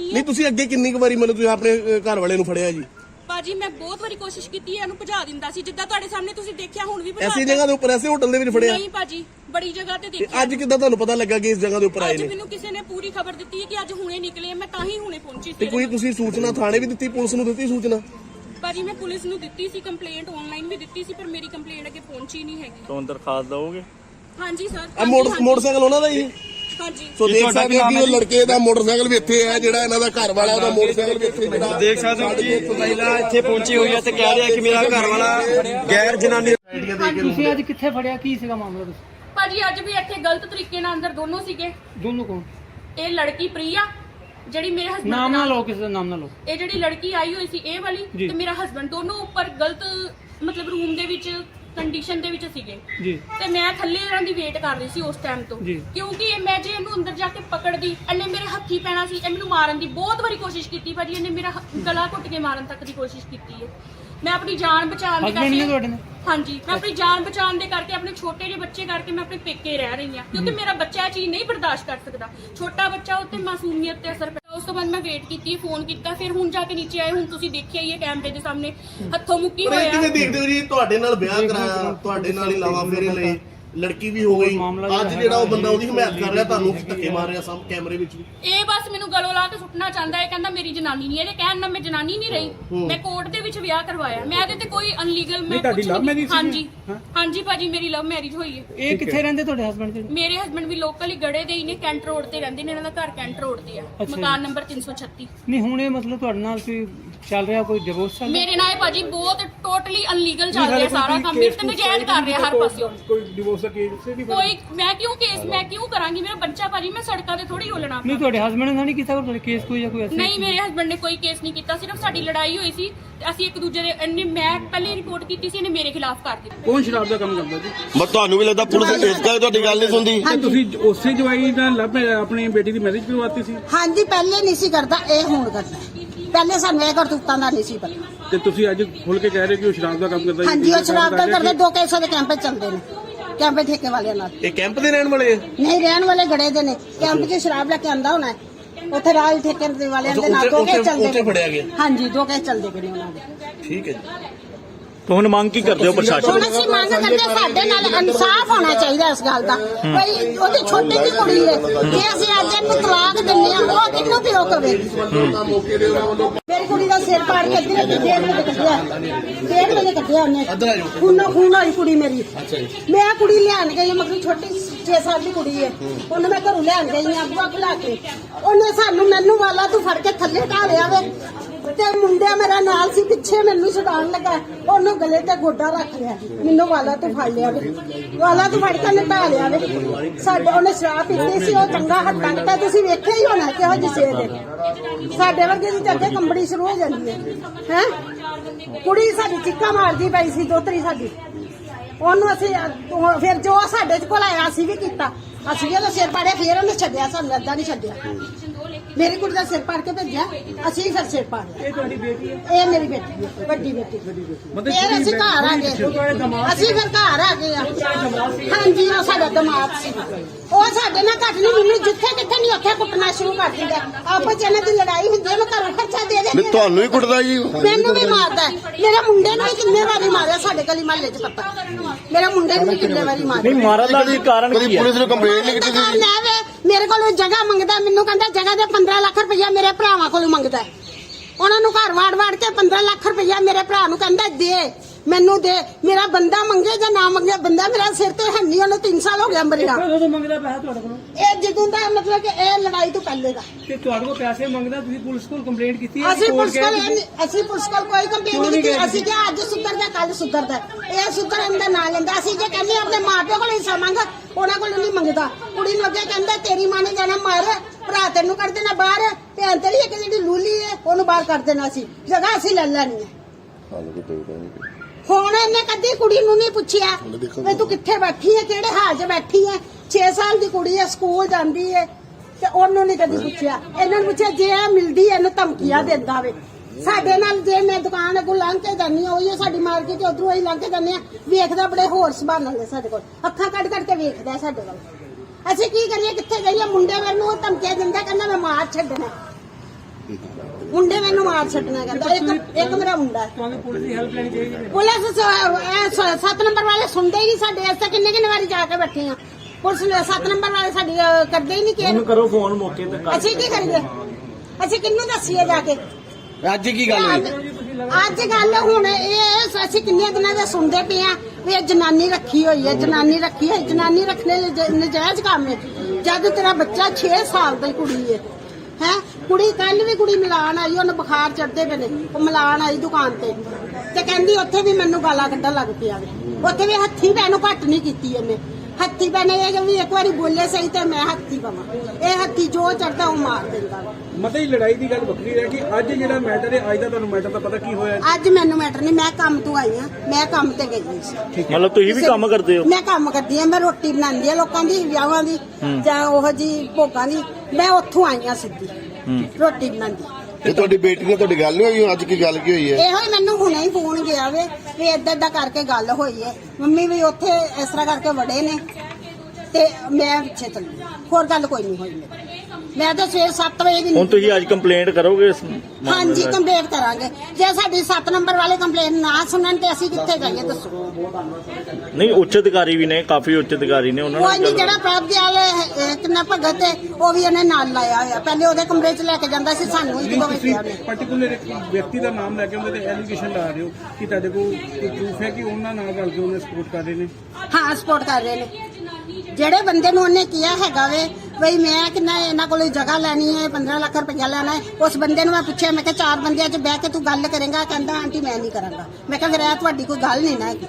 S1: ਹੈ
S3: ਨਹੀਂ ਤੁਸੀਂ ਅੱਗੇ ਕਿੰਨੀ ਕੁ ਵਾਰੀ ਮਤਲਬ ਤੁਸੀਂ ਆਪਣੇ ਘਰ ਵਾਲੇ ਨੂੰ ਫੜਿਆ ਜੀ?
S1: ਭਾਜੀ ਮੈਂ ਬਹੁਤ ਵਾਰੀ ਕੋਸ਼ਿਸ਼ ਕੀਤੀ ਹੈ ਇਹਨੂੰ ਭਜਾ ਦਿੰਦਾ ਸੀ। ਜਿੱਦਾਂ ਤੁਹਾਡੇ ਸਾਹਮਣੇ ਤੁਸੀਂ ਦੇਖਿਆ ਹੁਣ ਵੀ ਭਜਾ
S3: ਐਸੀ ਜਗ੍ਹਾ ਦੇ ਉੱਪਰ ਐਸੇ ਹੋਟਲ ਦੇ ਵਿੱਚ ਫੜਿਆ?
S1: ਨਹੀਂ ਭਾਜੀ ਬੜੀ ਜਗ੍ਹਾ ਤੇ
S3: ਤੇ
S1: ਦੇਖਿਆ।
S3: ਅੱਜ ਕਿੱਦਾਂ ਤੁਹਾਨੂੰ ਪਤਾ ਲੱਗਾ ਕਿ ਇਸ ਜਗ੍ਹਾ ਦੇ ਉੱਪਰ ਆਏ
S1: ਅੱਜ
S3: ਨੇ?
S1: ਮੈਨੂੰ ਕਿਸੇ ਨੇ ਪੂਰੀ ਖਬਰ ਦਿੱਤੀ ਹੈ ਕਿ ਅੱਜ ਹੁਣੇ ਨਿਕਲੇ ਆ, ਮੈਂ ਤਾਂ ਹੀ ਹੁਣੇ ਪਹੁੰਚੀ
S3: ਤੇ
S1: ਸੀ।
S3: ਕੋਈ ਤੁਸੀਂ ਸੂਚਨਾ ਥਾਣੇ ਵੀ ਦਿੱਤੀ ਪੁਲਿਸ ਨੂੰ ਦਿੱਤੀ ਸੂਚਨਾ?
S1: ਭਾਜੀ ਮੈਂ ਪੁਲਿਸ ਨੂੰ ਦਿੱਤੀ ਸੀ ਕੰਪਲੇਂਟ ਆਨਲਾਈਨ ਵੀ ਦਿੱਤੀ ਸੀ ਪਰ ਮੇਰੀ ਕੰਪਲੇਂਟ ਅੱਗੇ ਪਹੁੰਚੀ ਨਹੀਂ ਹੈਗੀ।
S7: ਹੁਣ ਦਰਖਾਸਤ ਦਓਗੇ
S1: ਹਾਂਜੀ ਸਰ।
S3: ਆ ਮੋਟਰ ਮੋਟਰਸਾਈਕਲ ਉਹਨਾਂ ਦਾ ਹੀ ਹੈ?
S1: ਹਾਂਜੀ।
S3: ਸੋ ਦੇਖ ਸਕਦੇ ਹੋ ਕਿ ਉਹ ਲੜਕੇ ਦਾ ਮੋਟਰਸਾਈਕਲ ਵੀ ਇੱਥੇ ਹੈ ਜਿਹੜਾ ਇਹਨਾਂ ਦਾ ਘਰ ਵਾਲਾ ਉਹਦਾ ਮੋਟਰਸਾਈਕਲ ਵੀ ਇੱਥੇ ਜਿਹੜਾ
S2: ਦੇਖ ਸਕਦੇ ਹੋ ਕਿ ਮਹਿਲਾ ਇੱਥੇ ਪਹੁੰਚੀ ਹੋਈ ਹੈ ਤੇ ਕਹਿ ਰਿਹਾ ਕਿ ਮੇਰਾ ਘਰ ਵਾਲਾ ਗੈਰ ਜਨਾਨੀ
S8: ਤੁਸੀਂ ਅੱਜ ਕਿੱਥੇ ਫੜਿਆ? ਕੀ ਸੀਗਾ ਮਾਮਲਾ ਦੱਸੋ।
S1: ਭਾਜੀ ਅੱਜ ਵੀ ਇੱਥੇ ਗਲਤ ਤਰੀਕੇ ਨਾਲ ਅੰਦਰ ਦੋਨੋਂ ਸੀਗੇ।
S8: ਦੋਨੋਂ ਕੌਣ?
S1: ਇਹ ਲੜਕੀ ਪ੍ਰਿਆ ਜਿਹੜੀ ਮੇਰੇ ਹਸਬੰਦ
S8: ਨਾਮ ਨਾ ਲਓ ਕਿਸੇ ਦਾ ਨਾਮ ਨਾ ਲਓ।
S1: ਇਹ ਜਿਹੜੀ ਲੜਕੀ ਆਈ ਹੋਈ ਸੀ ਇਹ ਵਾਲੀ
S8: ਜੀ।
S1: ਤੇ ਮੇਰਾ ਹਸਬੰਡ ਦੋਨੋਂ ਉੱਪਰ ਗਲਤ ਮਤਲਬ ਰੂਮ ਦੇ ਵਿੱਚ ਕੰਡੀਸ਼ਨ ਦੇ ਵਿੱਚ ਸੀਗੇ।
S8: ਜੀ।
S1: ਤੇ ਮੈਂ ਥੱਲੇ ਇਹਨਾਂ ਦੀ ਵੇਟ ਕਰ ਰਹੀ ਸੀ ਉਸ ਟਾਈਮ ਤੋਂ।
S8: ਜੀ।
S1: ਕਿਉਂਕਿ ਇਹ ਮੈਂ ਜੇ ਇਹਨੂੰ ਅੰਦਰ ਜਾ ਕੇ ਪਕੜਦੀ ਇਹਨੇ ਮੇਰੇ ਹੱਥੀ ਪੈਣਾ ਸੀ ਇਹ ਮੈਨੂੰ ਮਾਰਨ ਦੀ ਬਹੁਤ ਵਾਰੀ ਕੋਸ਼ਿਸ਼ ਕੀਤੀ ਭਾਜੀ ਇਹਨੇ ਮੇਰਾ ਹ- ਗਲਾ ਘੁੱਟ ਕੇ ਮਾਰਨ ਤੱਕ ਦੀ ਕੋਸ਼ਿਸ਼ ਕੀਤੀ ਹੈ। ਮੈਂ ਆਪਣੀ ਜਾਨ ਬਚਾਉਣ ਦੇ
S8: Husband ਨੇ ਤੁਹਾਡੇ ਨੇ?
S1: ਹਾਂਜੀ ਮੈਂ ਆਪਣੀ ਜਾਨ ਬਚਾਉਣ ਦੇ ਕਰਕੇ ਆਪਣੇ ਛੋਟੇ ਜਿਹੇ ਬੱਚੇ ਕਰਕੇ ਮੈਂ ਆਪਣੇ ਪੇਕੇ ਰਹਿ ਰਹੀ ਹਾਂ। ਕਿਉਂਕਿ ਮੇਰਾ ਬੱਚਾ ਇਹ ਚੀਜ਼ ਨਹੀਂ ਬਰਦਾਸ਼ਤ ਕਰ ਸਕਦਾ। ਛੋਟਾ ਬੱਚਾ ਉੱਤੇ ਮਾਸੂਮੀਅਤ ਤੇ ਅਸਰ ਉਸ ਤੋਂ ਬਾਅਦ ਮੈਂ ਵੇਟ ਕੀਤੀ ਫੋਨ ਕੀਤਾ ਫਿਰ ਹੁਣ ਜਾ ਕੇ ਨੀਚੇ ਆਏ ਹੁਣ ਤੁਸੀਂ ਦੇਖਿਆ ਹੀ ਹੈ ਕੈਮਰੇ ਦੇ ਸਾਹਮਣੇ ਹੱਥੋਂ ਮੁੱਕੀ
S3: ਪਰ ਇਹ
S1: ਹੋਇਆ।
S3: ਕਿਵੇਂ ਦੇਖਦੇ ਹੋ ਜੀ ਤੁਹਾਡੇ ਨਾਲ ਵਿਆਹ ਕਰਾਇਆ ਤੁਹਾਡੇ ਨਾਲ ਹੀ ਲਾਵਾ ਫੇਰੇ ਲਈ। ਲੜਕੀ ਵੀ ਹੋ ਗਈ। ਅੱਜ ਜਿਹੜਾ ਉਹ ਬੰਦਾ ਉਹਦੀ ਹਮਾਇਤ ਕਰ ਰਿਹਾ ਤੁਹਾਨੂੰ ਧੱਕੇ ਮਾਰ ਰਿਹਾ ਸਭ ਕੈਮਰੇ ਵਿੱਚ ਵੀ।
S1: ਇਹ ਬਸ ਮੈਨੂੰ ਗਲੋਂ ਲਾ ਕੇ ਸੁੱਟਣਾ ਚਾਹੁੰਦਾ ਹੈ ਕਹਿੰਦਾ ਮੇਰੀ ਜਨਾਨੀ ਨਹੀਂ। ਇਹਦੇ ਕਹਿਣ ਨਾਲ ਮੈਂ ਜਨਾਨੀ ਨਹੀਂ ਰਹੀ। ਮੈਂ ਕੋਰਟ ਦੇ ਵਿੱਚ ਵਿਆਹ ਕਰਵਾਇਆ। ਮੈਂ ਇਹਦੇ ਤੇ ਕੋਈ ਅਨਲੀਗਲ ਮੈਂ
S6: ਤੁਹਾਡੀ
S1: ਨਹੀਂ-
S6: marriage ਸੀ?
S1: ਹਾਂਜੀ ਹਾਂਜੀ ਭਾਜੀ ਮੇਰੀ ਲਵ ਮੈਰਿਜ ਹੋਈ ਹੈ।
S8: ਇਹ ਕਿੱਥੇ ਰਹਿੰਦੇ ਤੁਹਾਡੇ ਹਸਬੰਡ ਜੀ
S1: ਮੇਰੇ ਹਸਬੰਡ ਵੀ ਲੋਕਲ ਹੀ ਗੜੇ ਦੇ ਹੀ ਨੇ ਕੈਂਟ ਰੋਡ ਤੇ ਰਹਿੰਦੇ ਨੇ ਇਹਨਾਂ ਦਾ ਘਰ ਕੈਂਟ ਰੋਡ ਤੇ ਆ। ਮਕਾਨ ਨੰਬਰ 336
S8: ਨਹੀਂ ਹੁਣ ਇਹ ਮਤਲਬ ਤੁਹਾਡੇ ਨਾਲ ਕੋਈ ਚੱਲ ਰਿਹਾ ਕੋਈ ਡਿਵੋਰਸ ਚੱਲ
S1: ਮੇਰੇ ਨਾਲ ਇਹ ਭਾਜੀ ਬਹੁਤ ਟੋਟਲੀ ਅਨਲੀਗਲ ਚੱਲ ਰਿਹਾ ਸਾਰਾ ਕੰਮ। ਮੇਰੇ ਤੇ ਨਜਾਇਜ਼ ਕਰ ਰਿਹਾ ਹਰ ਪਾਸਿਓਂ।
S6: ਕੋਈ ਡਿਵੋਰਸ ਦਾ ਕੇਸ ਵੀ
S1: ਕੋਈ ਮੈਂ ਕਿਉਂ ਕੇਸ ਮੈਂ ਕਿਉਂ ਕਰਾਂਗੀ? ਮੇਰਾ ਬੱਚਾ ਭਾਜੀ ਮੈਂ ਸੜਕਾਂ ਤੇ ਥੋੜੀ ਹੋਲਣਾ
S8: ਨਹੀਂ ਤੁਹਾਡੇ ਹਸਬੰਡ ਨੇ ਨਹੀਂ ਕੀਤਾ ਕੋਈ ਕੇਸ ਕੋਈ ਜਾਂ ਕੋਈ ਐਸਾ
S1: ਨਹੀਂ ਮੇਰੇ ਹਸਬੰਡ ਨੇ ਕੋਈ ਕੇਸ ਨਹੀਂ ਕੀਤਾ ਸਿਰਫ ਸਾਡੀ ਲੜਾਈ ਹੋਈ ਸੀ। ਅਸੀਂ ਇੱਕ ਦੂਜੇ ਦੇ ਇਹਨੇ ਮੈਂ ਪਹਿਲੇ ਰਿਪੋਰਟ ਕੀਤੀ ਸੀ ਇਹਨੇ ਮੇਰੇ ਖਿਲਾਫ ਕਰ ਦਿੱਤੀ।
S6: ਕੌਣ ਸ਼ਰਾਬ ਦਾ ਕੰਮ ਕਰਦਾ ਜੀ?
S3: ਬਸ ਤੁਹਾਨੂੰ ਵੀ ਲੱਗਦਾ ਪੁਲਿਸ ਇਸ ਕਰਕੇ ਤੁਹਾਡੀ ਗੱਲ ਨਹੀਂ ਸੁਣਦੀ।
S6: ਤੇ ਤੁਸੀਂ ਉਸੇ ਜਵਾਈ ਦਾ ਲੱਭ ਆਪਣੀ ਬੇਟੀ ਦੀ ਮੈਰਿਜ ਕਰਵਾਤੀ ਸੀ?
S9: ਹਾਂਜੀ ਪਹਿਲੇ ਨਹੀਂ ਸੀ ਕਰਦਾ ਇਹ ਹੁਣ ਕਰਦਾ। ਪਹਿਲੇ ਸਾਨੂੰ ਇਹ ਕਰਤੂਤਾਂ ਦਾ ਨਹੀਂ ਸੀ ਪਤਾ।
S6: ਤੇ ਤੁਸੀਂ ਅੱਜ ਖੁੱਲ ਕੇ ਕਹਿ ਰਹੇ ਕਿ ਉਹ ਸ਼ਰਾਬ ਦਾ ਕੰਮ ਕਰਦਾ ਜੀ।
S9: ਹਾਂਜੀ ਉਹ ਸ਼ਰਾਬ ਦਾ ਕਰਦੇ ਦੋ ਕੇਸਾਂ ਦੇ ਕੈਂਪ ਚੱਲਦੇ ਨੇ। ਕੈਂਪ ਠੇਕੇ ਵਾਲਿਆਂ ਨਾਲ।
S3: ਇਹ ਕੈਂਪ ਦੇ ਰਹਿਣ ਵਾਲੇ ਆ?
S9: ਨਹੀਂ ਰਹਿਣ ਵਾਲੇ ਗੜੇ ਦੇ ਨੇ। ਕੈਂਪ 'ਚ ਸ਼ਰਾਬ ਲੈ ਕੇ ਆਂਦਾ ਹੋਣਾ ਹੈ। ਉੱਥੇ ਰਾਜ ਠੇਕੇ ਦੇ ਵਾਲਿਆਂ ਦੇ ਨਾਲ ਦੋ ਕੇਸ ਚੱਲਦੇ
S3: ਉੱਥੇ
S9: ਨੇ।
S3: ਫੜਿਆ ਗਿਆ।
S9: ਹਾਂਜੀ ਦੋ ਕੇਸ ਚੱਲਦੇ ਪਏ ਨੇ ਉਹਨਾਂ ਦੇ।
S3: ਠੀਕ ਹੈ ਜੀ।
S7: ਹੁਣ ਮੰਗ ਕੀ ਕਰਦੇ ਹੋ ਪ੍ਰਸ਼ਾਸਨ?
S9: ਹੁਣ ਅਸੀਂ ਮੰਗ ਕਰਦੇ ਸਾਡੇ ਨਾਲ ਇਨਸਾਫ ਹੋਣਾ ਚਾਹੀਦਾ ਇਸ ਗੱਲ ਦਾ। ਬਈ ਉਹਦੀ ਛੋਟੀ ਜਿਹੀ ਕੁੜੀ ਹੈ ਜੇ ਅਸੀਂ ਅੱਜ ਇਹਨੂੰ ਤਲਾਕ ਦਿੰਨੇ ਆ ਉਹ ਕਿੰਨੂੰ ਪਿਓ ਕਵੇ? ਮੇਰੀ ਕੁੜੀ ਦਾ ਸਿਰ ਪਾੜ ਕੇ ਅੱਧੇ ਡੇਢ ਵਜੇ ਕੱਢਿਆ। ਡੇਢ ਵਜੇ ਕੱਢਿਆ ਉਹਨੇ। ਖੂਨੋ ਖੂਨ ਹੋਈ ਕੁੜੀ ਮੇਰੀ। ਮੈਂ ਕੁੜੀ ਲਿਆਣ ਗਈ ਮਗਰ ਛੋਟੀ 6 ਸਾਲ ਦੀ ਕੁੜੀ ਹੈ ਉਹਨੂੰ ਮੈਂ ਘਰੋਂ ਲੈਣ ਗਈ ਆ ਅੱਗਵਾ ਖਲਾ ਕੇ। ਉਹਨੇ ਸਾਨੂੰ ਮੈਨੂੰ ਵਾਲਾ ਤੂੰ ਫੜ ਕੇ ਥੱਲੇ ਢਾਲਿਆ ਵੇ। ਤੇ ਮੁੰਡਾ ਮੇਰਾ ਨਾਲ ਸੀ, ਪਿੱਛੇ ਮੈਨੂੰ ਛਡਾਉਣ ਲੱਗਾ। ਉਹਨੂੰ ਗਲੇ ਤੇ ਗੋਡਾ ਰੱਖ ਲਿਆ। ਮੈਨੂੰ ਵਾਲਾ ਤੂੰ ਫੜ ਲਿਆ ਵੇ। ਵਾਲਾ ਤੂੰ ਫੜ ਕੇ ਨਿਭਾ ਲਿਆ ਵੇ। ਸਾਡੇ ਉਹਨੇ ਸ਼ਰਾਬ ਪੀਤੀ ਸੀ, ਉਹ ਚੰਗਾ ਹੱਟਾਂ ਤਾਂ ਤੁਸੀਂ ਵੇਖਿਆ ਹੀ ਹੋਣਾ ਕਿਹੋ ਜਿਹੇ ਸੇਰ ਦੇ ਸਾਡੇ ਵਰਗੇ ਦੀ ਚੱਕੇ ਕੰਬੜੀ ਸ਼ੁਰੂ ਹੋ ਜਾਂਦੀ ਹੈ ਹੈ? ਕੁੜੀ ਸਾਡੀ ਚਿੱਕਾ ਮਾਰਦੀ ਪਈ ਸੀ, ਦੋਤਰੀ ਸਾਡੀ। ਉਹਨੂੰ ਅਸੀਂ, ਉਹ ਫਿਰ ਜੋ ਸਾਡੇ ਚ ਕੋਲ ਆਇਆ ਅਸੀਂ ਵੀ ਕੀਤਾ, ਅਸੀਂ ਉਹਦਾ ਸਿਰ ਪਾੜਿਆ, ਫਿਰ ਉਹਨੇ ਛੱਡਿਆ ਸਾਨੂੰ, ਏਦਾਂ ਨਹੀਂ ਛੱਡਿਆ। ਮੇਰੀ ਕੁੜੀ ਦਾ ਸਿਰ ਪਾੜ ਕੇ ਭੇਜਿਆ। ਅਸੀਂ ਫਿਰ ਸਿਰ ਪਾੜਿਆ
S8: ਇਹ ਤੁਹਾਡੀ ਬੇਟੀ ਹੈ?
S9: ਇਹ ਮੇਰੀ ਬੇਟੀ ਹੈ ਵੱਡੀ ਬੇਟੀ। ਫਿਰ ਅਸੀਂ ਘਰ ਆ ਗਏ। ਅਸੀਂ ਫਿਰ ਘਰ ਆ ਗਏ ਆ। ਹਾਂਜੀ ਉਹ ਸਾਡਾ ਦਿਮਾਗ ਸੀ। ਉਹ ਸਾਡੇ ਨਾਲ ਘੱਟ ਨਹੀਂ ਮੈਨੂੰ ਜਿੱਥੇ ਕਿੱਥੇ ਨਹੀਂ ਉੱਥੇ ਕੁੱਟਣਾ ਸ਼ੁਰੂ ਕਰ ਦਿੰਦਾ ਆਪਸ ਚ ਇਹਨਾਂ ਦੀ ਲੜਾਈ ਹੁੰਦੀ ਹੈ ਮੈਂ ਘਰੋਂ ਖਰਚਾ ਦੇ ਦੇ
S3: ਨਹੀਂ ਤੁਹਾਨੂੰ ਹੀ ਕੁੱਟਦਾ ਜੀ।
S9: ਮੈਨੂੰ ਵੀ ਮਾਰਦਾ। ਮੇਰੇ ਮੁੰਡੇ ਨੂੰ ਵੀ ਕਿੰਨੇ ਵਾਰੀ ਮਾਰਿਆ ਸਾਡੇ ਗਲੀ ਮਹੱਲੇ 'ਚ ਪਤਾ। ਮੇਰੇ ਮੁੰਡੇ ਨੂੰ ਵੀ ਕਿੰਨੇ ਵਾਰੀ ਮਾਰਿਆ।
S7: ਨਹੀਂ ਮਾਰਨ ਦਾ ਵੀ ਕਾਰਨ ਕੀ ਹੈ?
S3: ਪੁਲਿਸ ਨੂੰ ਕੰਪਲੇਂਟ ਨਹੀਂ ਕੀਤੀ ਸੀ
S9: ਮੇਰੇ ਕੋਲੋਂ ਜਗ੍ਹਾ ਮੰਗਦਾ, ਮੈਨੂੰ ਕਹਿੰਦਾ ਜਗ੍ਹਾ ਦੇ 15 ਲੱਖ ਰੁਪਇਆ ਮੇਰੇ ਭਰਾਵਾਂ ਕੋਲੋਂ ਮੰਗਦਾ ਉਹਨਾਂ ਨੂੰ ਘਰ ਵਾੜ ਵਾੜ ਕੇ 15 ਲੱਖ ਰੁਪਇਆ ਮੇਰੇ ਭਰਾ ਨੂੰ ਕਹਿੰਦਾ ਦੇ। ਮੈਨੂੰ ਦੇ ਮੇਰਾ ਬੰਦਾ ਮੰਗੇ ਜਾਂ ਨਾ ਮੰਗੇ ਬੰਦਾ ਮੇਰਾ ਸਿਰ ਤੇ ਹੈ ਨਹੀਂ ਉਹਨੂੰ 3 ਸਾਲ ਹੋ ਗਿਆ ਮਰਿਆ।
S8: ਕਦੋਂ ਤੋਂ ਮੰਗਦਾ ਪੈਸਾ ਤੁਹਾਡੇ ਕੋਲੋਂ?
S9: ਇਹ ਜਦੋਂ ਦਾ ਮਤਲਬ ਕਿ ਇਹ ਲੜਾਈ ਤੋਂ ਪਹਿਲੇ ਦਾ।
S8: ਤੇ ਤੁਹਾਡੇ ਕੋਲ ਪੈਸੇ ਮੰਗਦਾ ਤੁਸੀਂ ਪੁਲਿਸ ਕੋਲ ਕੰਪਲੇਂਟ ਕੀਤੀ ਹੈ
S9: ਅਸੀਂ ਪੁਲਿਸ ਕੋਲ ਅਸੀਂ ਪੁਲਿਸ ਕੋਲ ਕੋਈ ਕੰਪਲੇਂਟ
S8: ਕਿਉਂ
S9: ਨਹੀਂ
S8: ਨਹੀਂ
S9: ਕੀਤੀ
S8: ਗਏ
S9: ਅਸੀਂ ਕਿਹਾ ਅੱਜ ਸੁਧਰਦਾ ਕੱਲ ਸੁਧਰਦਾ। ਇਹ ਸੁਧਰ ਇਹਦਾ ਨਾਂ ਲੈਂਦਾ ਅਸੀਂ ਜੇ ਕਹਿੰਦੇ ਆਪਣੇ ਮਾਪਿਓ ਕੋਲ ਹਿੱਸਾ ਮੰਗ ਉਹਨਾਂ ਕੋਲ ਨਹੀਂ ਮੰਗਦਾ। ਕੁੜੀ ਨੂੰ ਅੱਗੇ ਕਹਿੰਦਾ ਤੇਰੀ ਮਾਂ ਨੇ ਜਾਣਾ ਮਾਰ ਭਰਾ ਤੈਨੂੰ ਕੱਢ ਦੇਣਾ ਬਾਹਰ ਭੈਣ ਤੇਰੀ ਇੱਕ ਜਿਹੜੀ ਲੂਲੀ ਹੈ ਉਹਨੂੰ ਬਾਹਰ ਕੱਢ ਦੇਣਾ ਸੀ। ਜਗ੍ਹਾ ਅਸੀਂ ਲੈ ਲੈਣੀ ਹੈ। ਹੁਣ ਇਹਨੇ ਕਦੀ ਕੁੜੀ ਨੂੰ ਨਹੀਂ ਪੁੱਛਿਆ ਵੀ ਤੂੰ ਕਿੱਥੇ ਬੈਠੀ ਹੈ ਕਿਹੜੇ ਹਾਲ 'ਚ ਬੈਠੀ ਹੈ? 6 ਸਾਲ ਦੀ ਕੁੜੀ ਹੈ ਸਕੂਲ ਜਾਂਦੀ ਹੈ ਤੇ ਉਹਨੂੰ ਨਹੀਂ ਕਦੀ ਪੁੱਛਿਆ। ਇਹਨਾਂ ਨੂੰ ਪੁੱਛਿਆ ਜੇ ਇਹ ਮਿਲਦੀ ਹੈ ਇਹਨੂੰ ਧਮਕੀਆਂ ਦਿੰਦਾ ਵੇ। ਸਾਡੇ ਨਾਲ ਜੇ ਮੈਂ ਦੁਕਾਨ ਅੱਗੋਂ ਲੰਘ ਕੇ ਜਾਂਦੀ ਹਾਂ ਉਹੀ ਸਾਡੀ ਮਾਰਕੀਟ ਉਧਰੋਂ ਹੀ ਲੰਘ ਕੇ ਜਾਂਦੇ ਆ ਵੇਖਦਾ ਬੜੇ ਹੋਰ ਸੁਭਾਅ ਨਾਲ ਨੇ ਸਾਡੇ ਕੋਲ। ਅੱਖਾਂ ਕੱਢ ਕੱਢ ਕੇ ਵੇਖਦਾ ਸਾਡੇ ਵੱਲ। ਅਸੀਂ ਕੀ ਕਰੀਏ ਕਿੱਥੇ ਜਾਈਏ? ਮੁੰਡੇ ਮੈਨੂੰ ਉਹ ਧਮਕੀਆਂ ਦਿੰਦਾ ਕਹਿੰਦਾ ਮੈਂ ਮਾਰ ਛੱਡਣਾ। ਮੁੰਡੇ ਮੈਨੂੰ ਮਾਰ ਛੱਡਣਾ ਕਹਿੰਦਾ ਇੱਕ ਇੱਕ ਮੇਰਾ ਮੁੰਡਾ ਹੈ।
S8: ਤੁਹਾਨੂੰ ਪੁਲਿਸ ਦੀ ਹੈਲਪ ਲੈਣੀ ਚਾਹੀਦੀ ਹੈ
S9: ਪੁਲਿਸ ਸ- ਇਹ ਸ- ਸੱਤ ਨੰਬਰ ਵਾਲੇ ਸੁਣਦੇ ਹੀ ਨਹੀਂ ਸਾਡੇ ਐਸਾ ਕਿੰਨੇ ਕਿੰਨੇ ਵਾਰੀ ਜਾ ਕੇ ਬੈਠੇ ਆ ਪੁਲਿਸ ਨੇ ਸੱਤ ਨੰਬਰ ਵਾਲੇ ਸਾਡੀ ਅਹ, ਕਰਦੇ ਹੀ ਨਹੀਂ ਕੇਅਰ
S7: ਕਰੋ ਫੋਨ ਮੌਕੇ ਤੇ
S9: ਅਸੀਂ ਕੀ ਕਰੀਏ? ਅਸੀਂ ਕਿੰਨੂੰ ਦੱਸੀਏ ਜਾ ਕੇ?
S2: ਅੱਜ ਕੀ ਗੱਲ ਹੋਈ?
S9: ਅੱਜ ਗੱਲ ਹੁਣ ਇਹ ਸ- ਅਸੀਂ ਕਿੰਨੇ ਦਿਨਾਂ ਦਾ ਸੁਣਦੇ ਪਏ ਆ ਵੀ ਇਹ ਜਨਾਨੀ ਰੱਖੀ ਹੋਈ ਹੈ ਜਨਾਨੀ ਰੱਖੀ ਹੈ ਜਨਾਨੀ ਰੱਖਣੇ ਨਜ- ਨਜਾਇਜ਼ ਕੰਮ ਹੈ। ਜਦ ਤੇਰਾ ਬੱਚਾ 6 ਸਾਲ ਦੀ ਕੁੜੀ ਹੈ ਹੈ? ਕੁੜੀ ਕੱਲ ਵੀ ਕੁੜੀ ਮਿਲਾਣ ਆਈ, ਉਹਨੂੰ ਬੁਖਾਰ ਚੜਦੇ ਪਏ ਨੇ। ਉਹ ਮਿਲਾਣ ਆਈ ਦੁਕਾਨ ਤੇ। ਤੇ ਕਹਿੰਦੀ, ਉੱਥੇ ਵੀ ਮੈਨੂੰ ਗਾਲਾਂ ਕੱਢਣ ਲੱਗ ਪਿਆ ਵੇ। ਉੱਥੇ ਵੀ ਹੱਥੀ ਪੈਨੋਂ ਘੱਟ ਨਹੀਂ ਕੀਤੀ ਇਹਨੇ ਹੱਥੀ ਪੈਨੇ ਇਹ ਵੀ ਇੱਕ ਵਾਰੀ ਬੋਲੇ ਸਹੀ ਤੇ ਮੈਂ ਹੱਥੀ ਪਵਾਂ। ਇਹ ਹੱਥੀ ਜੋ ਚੜਦਾ ਉਹ ਮਾਰ ਦਿੰਦਾ। ਵਾ।
S6: ਮਤਲਬ ਇਹ ਲੜਾਈ ਦੀ ਗੱਲ ਵੱਖਰੀ ਹੈ ਕਿ ਅੱਜ ਜਿਹੜਾ ਮੈਟਰ ਹੈ ਅੱਜ ਦਾ ਤੁਹਾਨੂੰ ਮੈਟਰ ਦਾ ਪਤਾ ਕੀ ਹੋਇਆ?
S9: ਅੱਜ ਮੈਨੂੰ ਮੈਟਰ ਨਹੀਂ ਮੈਂ ਕੰਮ ਤੋਂ ਆਈ ਆ ਮੈਂ ਕੰਮ ਤੇ ਗਈ ਸੀ
S7: ਮਤਲਬ ਤੁਸੀਂ ਵੀ ਕੰਮ ਕਰਦੇ ਹੋ?
S9: ਮੈਂ ਕੰਮ ਕਰਦੀ ਆ ਮੈਂ ਰੋਟੀ ਬਣਾਉਂਦੀ ਆ ਲੋਕਾਂ ਦੀ ਵਿਆਹਾਂ ਦੀ ਜਾਂ ਉਹ ਜੀ ਭੋਗਾਂ ਦੀ। ਮੈਂ ਉੱਥੋਂ ਆਈ ਆ ਸਿੱਧੀ। ਰੋਟੀ ਬਣਾਉਂਦੀ।
S3: ਇਹ ਤੁਹਾਡੀ ਬੇਟੀ ਨਾਲ ਤੁਹਾਡੀ ਗੱਲ ਨਹੀਂ ਹੋਈ, ਅੱਜ ਕੀ ਗੱਲ ਕੀ ਹੋਈ ਹੈ?
S9: ਇਹੋ ਹੀ ਮੈਨੂੰ ਹੁਣੇ ਹੀ ਫੋਨ ਗਿਆ ਵੇ, ਵੀ ਏਦਾਂ ਏਦਾਂ ਕਰਕੇ ਗੱਲ ਹੋਈ ਹੈ। ਮੰਮੀ ਵੀ ਉੱਥੇ ਇਸ ਤਰ੍ਹਾਂ ਕਰਕੇ ਵੜੇ ਨੇ ਤੇ ਮੈਂ ਪਿੱਛੇ ਚੱਲੀ ਹੋਰ ਗੱਲ ਕੋਈ ਨਹੀਂ ਹੋਈ ਮੇਰੀ ਮੈਂ ਤਾਂ ਸਵੇਰ 7 ਵਜੇ ਦੀ
S7: ਹੁਣ ਤੁਸੀਂ ਅੱਜ ਕੰਪਲੇਂਟ ਕਰੋਗੇ ਇਸ ਮਾਮਲੇ
S9: ਹਾਂਜੀ
S7: ਦਾ?
S9: ਕੰਪਲੇਂਟ ਕਰਾਂਗੇ। ਜੇ ਸਾਡੀ 7 ਨੰਬਰ ਵਾਲੇ ਕੰਪਲੇਂਟ ਨਾ ਸੁਣਨ ਤੇ ਅਸੀਂ ਕਿੱਥੇ ਜਾਈਏ ਦੱਸੋ?
S7: ਨਹੀਂ ਉੱਚ ਅਧਿਕਾਰੀ ਵੀ ਨੇ ਕਾਫੀ ਉੱਚ ਅਧਿਕਾਰੀ ਨੇ ਉਹਨਾਂ
S9: ਉਹ
S7: ਨਾਲ
S9: ਨਹੀਂ
S7: ਗੱਲ-
S9: ਜਿਹੜਾ ਪ੍ਰਭ ਦਿਆਲ ਕਿੰਨਾ ਭਗਤ ਹੈ ਉਹ ਵੀ ਇਹਨੇ ਨਾਲ ਲਾਇਆ ਹੋਇਆ। ਪਹਿਲੇ ਉਹਦੇ ਕਮਰੇ 'ਚ ਲੈ ਕੇ ਜਾਂਦਾ ਸੀ ਸਾਨੂੰ ਇੱਕ
S6: ਨਹੀਂ
S9: ਦੋ
S6: ਤੁਸੀਂ
S9: ਵਜੇ ਨੇ
S6: ਪਾਰਟਿਕੂਲਰ ਇੱਕ ਵਿਅਕਤੀ ਦਾ ਨਾਮ ਲੈ ਕੇ ਉਹਦੇ ਤੇ ਐਲੀਗੇਸ਼ਨ ਲਾ ਰਹੇ ਹੋ ਕਿ ਤੁਹਾਡੇ ਕੋਲ ਕੋਈ ਪ੍ਰੂਫ ਹੈ ਕਿ ਉਹਨਾਂ ਨਾਲ ਰਲ ਕੇ ਉਹਨੇ ਸਪੋਰਟ ਕਰ ਰਹੇ ਨੇ?
S9: ਹਾਂ ਸਪੋਰਟ ਕਰ ਰਹੇ ਨੇ। ਜਿਹੜੇ ਬੰਦੇ ਨੂੰ ਉਹਨੇ ਕਿਹਾ ਹੈਗਾ ਵੇ ਬਈ ਮੈਂ ਕਿੰਨਾ ਇਹਨਾਂ ਕੋਲ ਜਗ੍ਹਾ ਲੈਣੀ ਹੈ 15 ਲੱਖ ਰੁਪਇਆ ਲੈਣਾ ਹੈ। ਉਸ ਬੰਦੇ ਨੂੰ ਮੈਂ ਪੁੱਛਿਆ, ਮੈਂ ਕਿਹਾ ਚਾਰ ਬੰਦਿਆਂ 'ਚ ਬਹਿ ਕੇ ਤੂੰ ਗੱਲ ਕਰੇਗਾ, ਕਹਿੰਦਾ, ਆਂਟੀ, ਮੈਂ ਨਹੀਂ ਕਰਾਂਗਾ। ਮੈਂ ਕਿਹਾ, ਫਿਰ ਇਹ ਤੁਹਾਡੀ ਕੋਈ ਗੱਲ ਨਹੀਂ ਨਾ ਹੈਗੀ।